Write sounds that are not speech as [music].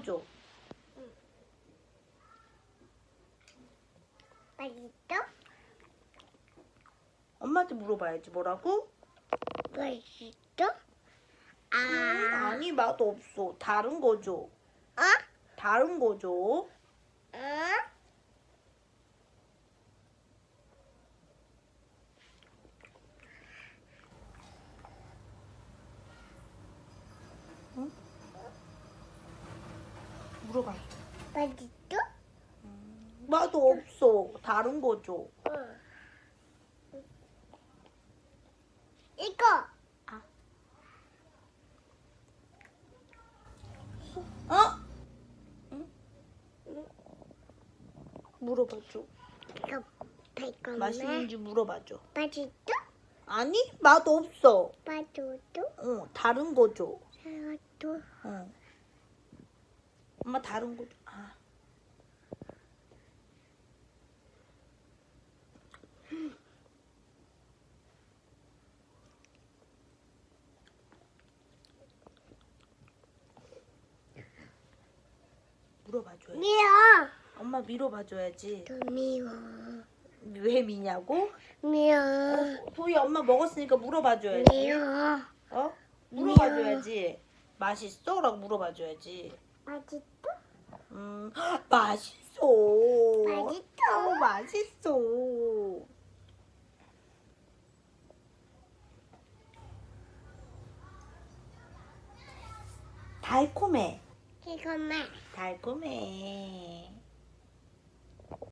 거죠? 맛있어? 엄마한테 물어봐야지 뭐라고? 맛있어? 아, 아니 맛 없어. 다른 거죠. 어? 다른 거죠. 어? 물어봐. 맛있어? 맛 없어. 다른 거죠. 응. 이거. 어? 응? 물어봐줘. 이거 베이컨 맛있는지 물어봐줘. 맛있어? 아니 맛 없어. 맛있어? 어 다른 거죠. 맛있어? 어. 엄마 다른 거죠. 아. 물어봐줘야지. 미워. 엄마 밀어봐줘야지. 또 미워. 왜 미냐고? 미워. 도희 엄마 먹었으니까 물어봐줘야지. 미워. 어? 물어봐줘야지. 맛있어? 라고 물어봐줘야지. 맛있어? 음, [gasps] 맛있어. 맛있어. 어, 맛있어. 달콤해. 이거만. 달콤해.